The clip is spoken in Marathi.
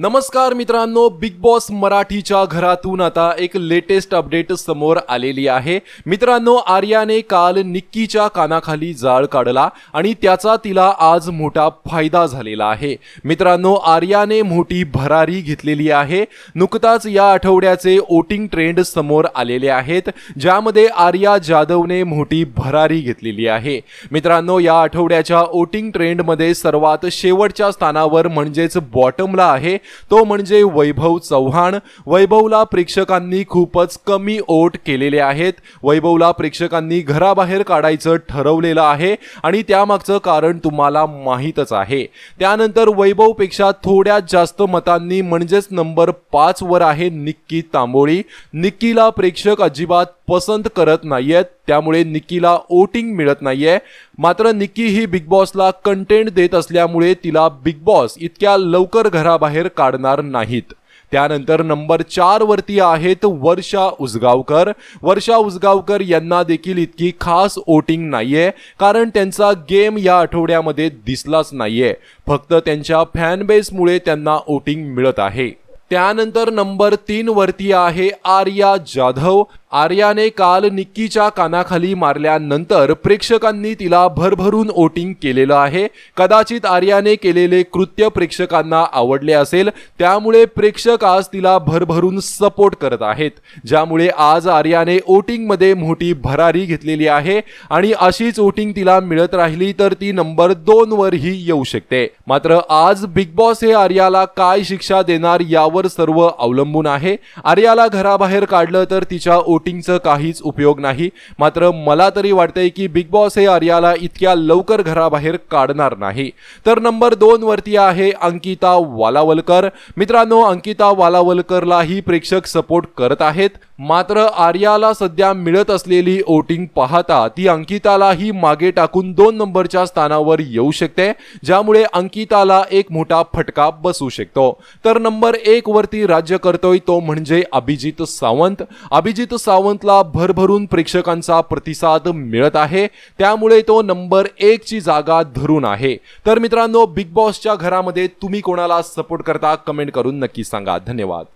नमस्कार मित्रांनो बिग बॉस मराठीच्या घरातून आता एक लेटेस्ट अपडेट समोर आलेली आहे. मित्रांनो आर्याने काल निक्कीच्या कानाखाली जाळ काढला आणि त्याचा तिला आज मोठा फायदा झालेला आहे. मित्रांनो आर्याने मोठी भरारी घेतलेली आहे. नुकताच या आठवड्याचे वोटिंग ट्रेंड समोर आलेले आहेत ज्यामध्ये आर्या जाधवने मोठी भरारी घेतलेली आहे. मित्रांनो या आठवड्याच्या वोटिंग ट्रेंडमध्ये सर्वात शेवटच्या स्थानावर म्हणजेच बॉटमला आहे. तो म्हणजे वैभव चव्हाण. वैभवला प्रेक्षकांनी खूपच कमी ओट केलेले आहेत. वैभवला प्रेक्षकांनी घराबाहेर काढायचं ठरवलेलं आहे आणि त्यामागचं कारण तुम्हाला माहीतच आहे. त्यानंतर वैभवपेक्षा थोड्यात जास्त मतांनी म्हणजेच नंबर पाचवर आहे निक्की तांबोळी. निक्कीला प्रेक्षक अजिबात पसंत करत नाहीयेत. त्यामुळे निक्कीला वोटिंग मिळत नाहीये. मात्र निक्की ही बिग बॉसला कंटेंट देत असल्यामुळे तिला बिग बॉस इतक्या लवकर घराबाहेर काढणार नाहीत. त्यानंतर नंबर चार वरती आहेत वर्षा उसगावकर. वर्षा उसगावकर यांना देखील इतकी खास वोटिंग नाहीये. कारण त्यांचा गेम या आठवड्यामध्ये दिसलाच नाहीये. फक्त त्यांच्या फॅनबेसमुळे त्यांना वोटिंग मिळत आहे. त्यानंतर नंबर तीन वरती आहे आर्या जाधव. आर्याने काल निक्कीच्या कानाखाली मारल्यानंतर प्रेक्षकांनी तिला भरभरून वोटिंग केलेलं आहे. कदाचित आर्याने केलेले कृत्य प्रेक्षकांना आवडले असेल त्यामुळे प्रेक्षक आज तिला भरभरून सपोर्ट करत आहेत ज्यामुळे आज आर्याने वोटिंगमध्ये मोठी भरारी घेतलेली आहे आणि अशीच वोटिंग तिला मिळत राहिली तर ती नंबर दोन वरही येऊ शकते. मात्र आज बिग बॉस हे आर्याला काय शिक्षा देणार यावर सर्व अवलंबून आहे. आर्याला घराबाहेर काढलं तर तिच्या वोटिंगचं काहीच उपयोग नाही. मात्र मला तरी वाटतंय की बिग बॉस हे आर्याला इतक्या लवकर घराबाहेर काढणार नाही. तर नंबर दोन वरती आहे अंकिता वालावलकर. मित्रांनो अंकिता वालावलकरलाही प्रेक्षक सपोर्ट करत आहेत. मात्र आर्याला सध्या मिळत असलेली वोटिंग पाहता ती अंकितालाही मागे टाकून दोन नंबरच्या स्थानावर येऊ शकते ज्यामुळे अंकिताला एक मोठा फटका बसू शकतो. तर नंबर एक वरती राज्य करतोय तो म्हणजे अभिजित सावंत. अभिजित सावंतला भरभरून प्रेक्षकांचा प्रतिसाद मिळत आहे त्यामुळे तो नंबर एकची जागा धरून आहे. तर मित्रांनो बिग बॉसच्या घरामध्ये तुम्ही कोणाला सपोर्ट करता कमेंट करून नक्की सांगा. धन्यवाद.